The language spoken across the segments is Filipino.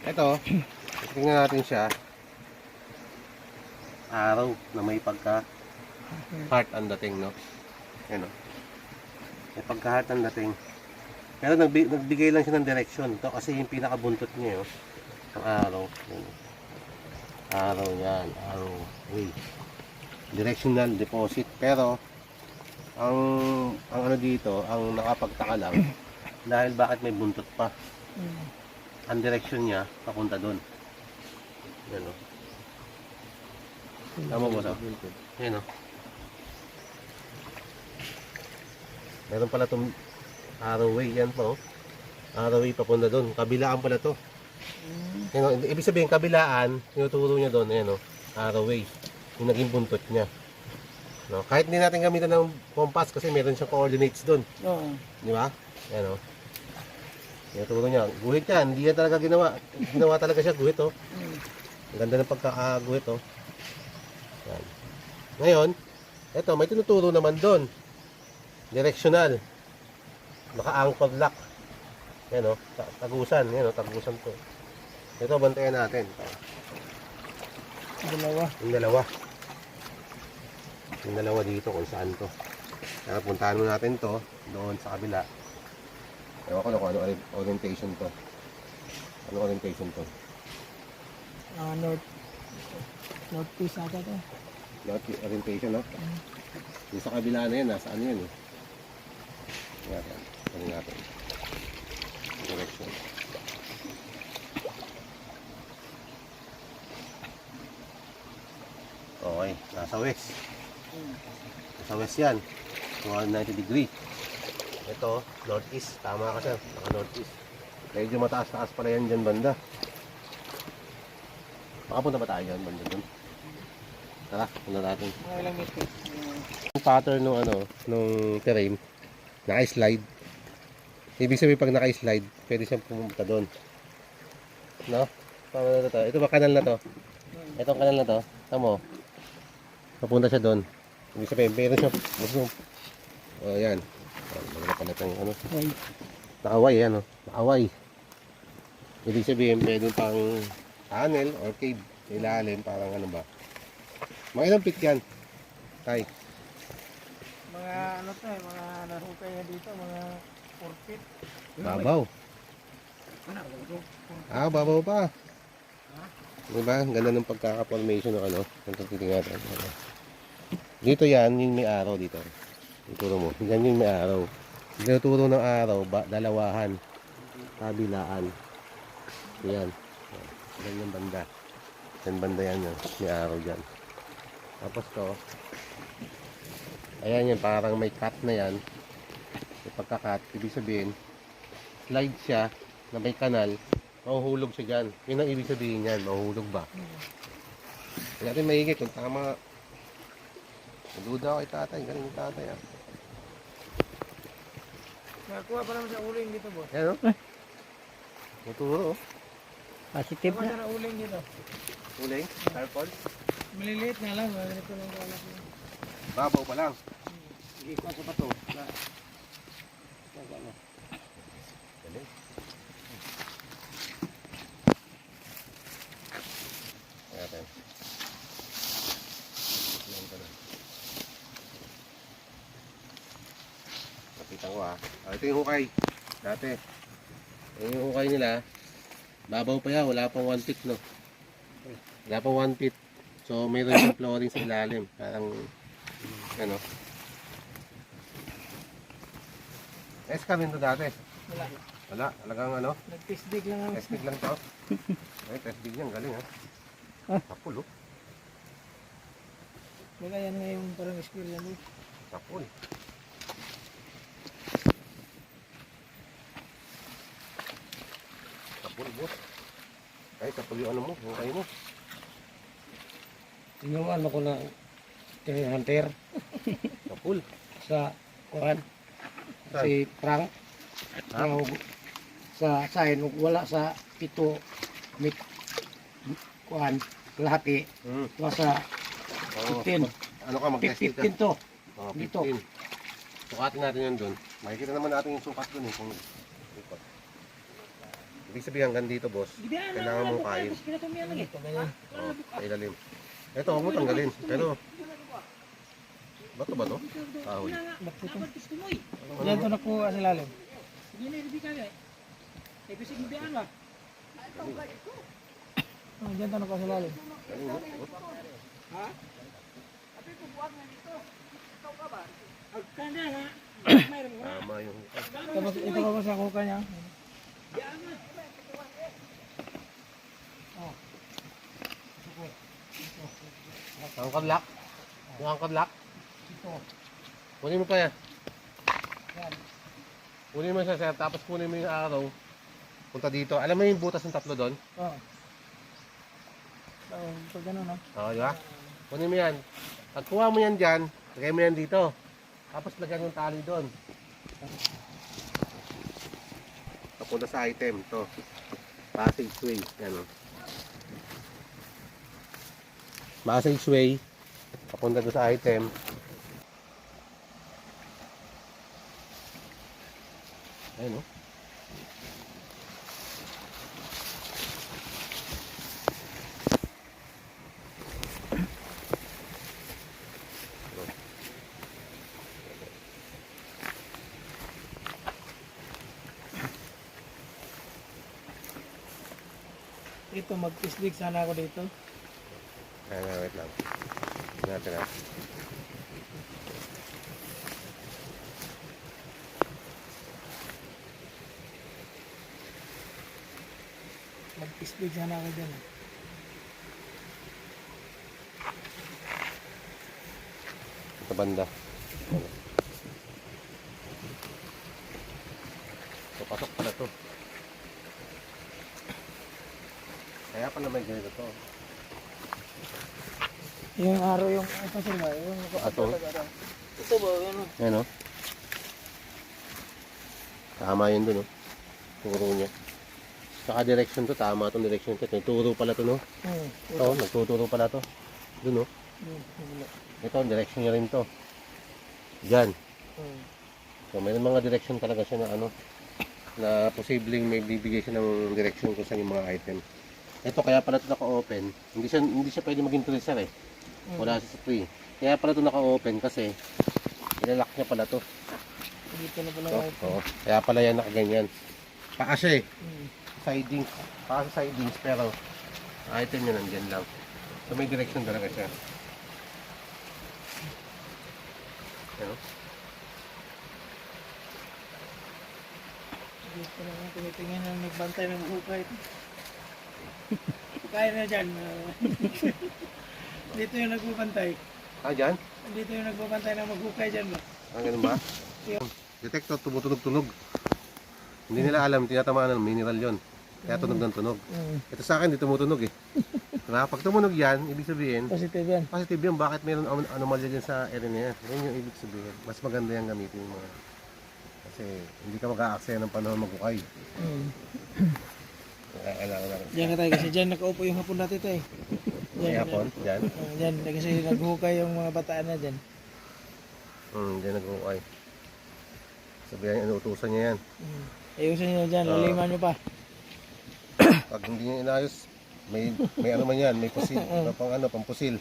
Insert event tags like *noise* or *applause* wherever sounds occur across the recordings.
Ito, tingnan natin siya. Araw na may pagka heart ang dating, no? Yan, no? May pagka heart ang dating. Pero nagbi- nagbigay lang siya ng direction. Ito kasi yung pinakabuntot niya, oh. Ang araw. Yan. Araw yan. Araw. Way. Directional deposit. Pero, ang ang ano dito, ang nakapagtaka lang, *clears throat* dahil bakit may buntot pa. Ang direction niya, papunta doon. Yan o. Tama mo sa? Yan o. Meron pala itong arrowway. Yan po. Arrowway papunta doon. Kabilaan pala to. Yan o. Ibig sabihin, kabilaan, tinuturo niya doon. Yan o. Arrowway. Yung naging buntot niya. No? Kahit hindi natin gamitan ng compass kasi meron siyang coordinates doon. Oo. Di ba? Yan o. Tinuturo niya. Guhit yan. Hindi yan talaga ginawa. Ginawa talaga siya guhit o. Mm. Ang ganda ng pagkakaguhit o. Yan. Ngayon, eto may tinuturo naman doon. Directional. Naka-anchor lock. Yan o. ta- Tagusan. Yan o. Tagusan to. Ito, bantayan natin. Dalawa. Yung dalawa. Yung dalawa dito kung saan to. Kaya puntahan mo natin to doon sa kabila. Ewan ko na kung ano ori- orientation to. Ano orientation to? Ah, north. North east ata to. North orientation, no? Yung sa kabila na yan, nasa ano yan eh. Yan. Ano natin? Direction. Okay, nasa west. Nasa west yan. 190 degree. Ito, northeast. Tama ka sir. Naka northeast. Medyo mataas-taas pala yan dyan banda. Makapunta ba tayo dyan banda dun? Tara, punta natin. Ilang. Yung pattern nung ano, nung terrain, naka-slide. Ibig sabihin pag naka-slide, pwede siyang pumunta doon. No? Paano na to? Ito ba kanal na to? Itong kanal na to, tamo. Papunta siya doon. Ibig sabihin, meron siya, gusto, oh, yan. Maganda pala itong ano, Ay, nakaway, yan oh. Nakaway. Ibig sabihin, pwede pang tunnel or cave ilalim, parang ano ba. Mga ilang feet yan? Tay. mga ano to eh, mga nahukay na dito, mga 4 feet. Babaw. Ah, babaw pa. Diba? Ganda ng pagkaka-formation ng ano. Ito titingnan natin. Dito yan, yung may araw dito. Ituro mo. Yan yung may araw. Tinuturo ng araw, ba, dalawahan. Kabilaan. Yan. Yan yung banda. Yan banda yan yun. May araw dyan. Tapos to. Ayan yan, parang may cut na yan. May pagka-cut. Ibig sabihin, slide siya na may kanal, mahuhulog siya dyan. Yun ang ibig sabihin yan, mahuhulog ba? Hindi natin maigit kung tama. Naduda ako kay tatay, galing tatay ah. Nakakuha pa naman sa uling dito, boss. Yan o. Maturo oh. Positive na. na uling dito. Uling, tarpon. Maliliit nga lang, ganito lang kalat yun. Babaw pa lang. Sige, kuha sa. Na. Ano. Galing. Ayan. Ayan ka na. Kapitan Ah, ito yung hukay. Dati. Yung hukay nila, babaw pa yan. Wala pang 1 feet, no? Wala pang 1 feet. So, mayroon yung flooring sa ilalim. Parang, ano. S ka rin to dati. Wala. Wala, talagang ano. Nag-tisdig lang ang Test dig lang to. Ay, test dig yan. Galing ha. Ah. Tapul oh. Wala yan nga yung parang skill yan. eh. Tapul. Tapul boss. Ay, tapul yung ano mo. Yung kayo mo. Yung ano ko na kay Hunter Tapul. sa Saan? si Frank Ha? Ang sa sign wala sa pito mit kuhan lahati Hmm. wa sa Oo. 15 Ano ka, mag-test ka. 15 to Oh, Dito. 15. Sukatin natin yun doon. Makikita naman natin yung sukat doon eh. Kung ikot. Ibig sabihin hanggang dito, boss. Kailangan mong kain. Ito ganyan. Oh, sa ilalim. Ito, huwag mo tanggalin. Pero, bato ba to? Kahoy. Diyan ito nakuha sa lalim. Oh, diyan ito nakuha sa lalim. Galing, no? Oh. Tama yung Ito, ba- ito ba ba sa kuka niya? Ang kadlak. Ang kadlak. Kunin mo pa yan. Kunin mo siya, sir. Tapos kunin mo yung araw. Punta dito. Alam mo yung butas ng tatlo doon? Oo. Oh, pag gano'n, no? Oo, di ba? Kunin mo yan. Pagkuha mo yan dyan, lagay mo yan dito. Tapos lagyan yung tali doon. Papunta sa item, to. Passageway. Yan o. Passageway. Papunta doon sa item. Ayun o. Ito, mag-pislig sana ako dito. Ayan, ayan, wait lang. Tingnan natin ah. Mag-pislig sana ako dyan. eh. Sa banda. So, pasok pala to. Kaya pala may ganito to. Yung araw yung, ito sir ba? Yung, Ato? Ito ba? Yan o. Ayan o. Tama yun dun o. Turo niya. Saka direction to, tama itong direction to. May turo pala to no. Hmm. Ito, nagtuturo pala to. Dun o. Hmm. Ito, direction niya rin to. Diyan. Hmm. So, may mga direction talaga siya na ano, na posibleng may bibigay siya ng direction kung saan yung mga item. Ito, kaya pala ito naka-open. Hindi siya, hindi siya pwede maging tracer eh. Wala siya sa free. Kaya pala ito naka-open kasi ilalak niya pala to. Dito na pala So, oo. Kaya pala yan nakaganyan. Paa siya eh. Hmm. Sidings. Paa sa sidings pero item niya nandyan lang. So, may direction talaga siya. Ano? Dito na lang tinitingin ng nagbantay ng hukay. *laughs* Kaya na dyan. *laughs* Dito yung nagbubantay. Ah, dyan? Dito yung nagbubantay ng maghukay dyan. ba? Ah, ganun ba? *laughs* Detector, tumutunog-tunog. Hindi nila alam, tinatamaan ng mineral yon. Kaya tunog ng tunog. Hmm. Ito sa akin, di tumutunog eh. Diba? Pag tumunog yan, ibig sabihin, Positive yan. positive yun. Bakit mayroon anom- anomalya dyan sa area na yan? Yan yung ibig sabihin. Mas maganda yung gamitin mga... Kasi hindi ka mag-aaksaya ng panahon magkukay. Hmm. Kaya Kailangan na rin. Diyan ka tayo kasi dyan nakaupo yung hapon natin tayo. May hapon, dyan. Uh, dyan kasi naghukay yung mga bataan na dyan. Hmm, dyan nagkukay. Sabihan, inuutusan niya yan. Hmm. Ayusin nyo dyan, Ah. laliman nyo pa. Pag hindi niya inayos, may may ano man yan, may pusil, *laughs* pang ano, pang pusil.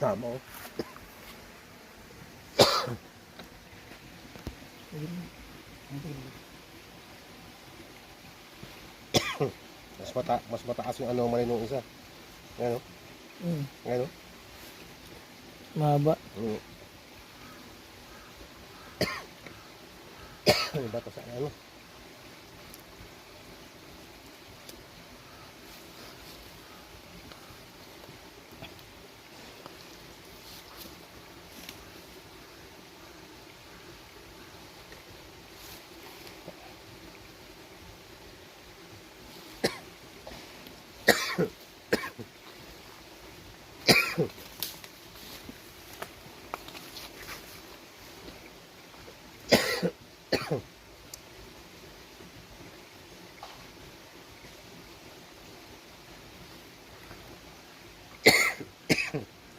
Tama oh. Mas mata mas mataas yung anomaly nung isa. Ano? Hmm. Ano? Mahaba. Mm. Ano ba to sa ano?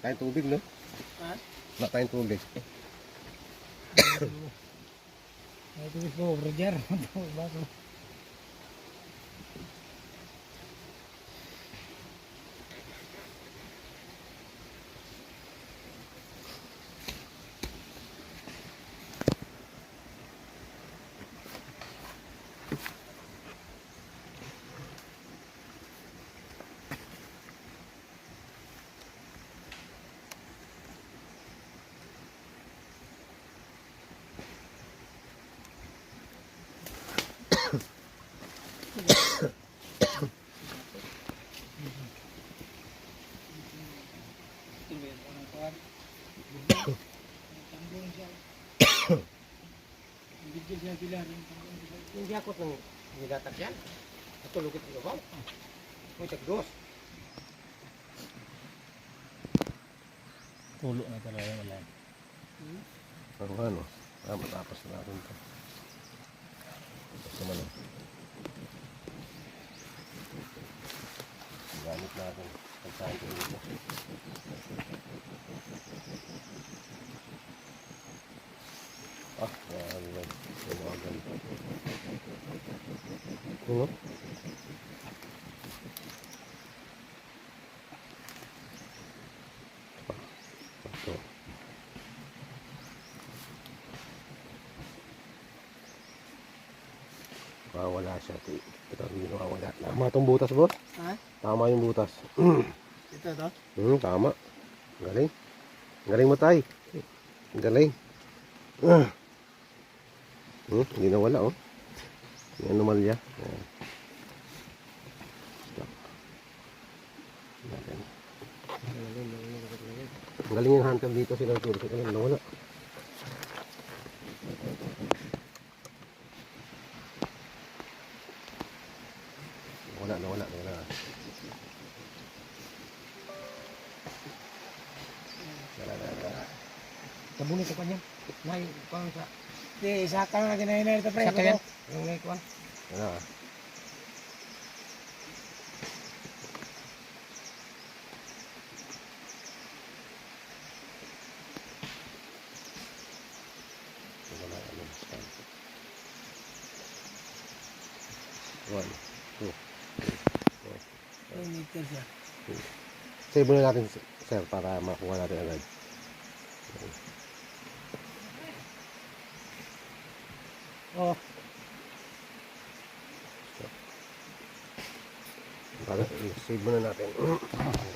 Tayong tubig, no? Ha? Wala tayong tubig. May tuwis po, Roger. *laughs* Bago. Hindi ako nang nilatak yan. Ito lukit ko ba? May tagdos. Tulo na talaga wala. Pero ano, ah, matapos na natin ito. Tapos naman oh. Gamit natin. Pagsahin ko dito. Ah, yan. Lumagan. Ano? Ito. Mawala siya. Ito, ito hindi nawawala. Tama itong butas, boss. Ha? Tama yung butas. *clears throat* Ito to? Hmm, tama. Galing. Galing mo, tay. Galing. Ah. *clears throat* Hmm, hindi nawala, oh. May anomalya. Ayan. Stop. Galing. Galing yung hunter dito sila turo. Galing, nawala. Nawala, nawala, nawala. Wala, wala, wala. Tabunin ko kanya. Nay, pang sa Hindi, isa ka lang na ginahinay ito pre. sa kanya. Yung may kuwan. Ah. Ano, basta. One, two, Two meter siya. Save muna natin, sir, para makuha natin agad. Oh, Para, save muna natin. *clears throat*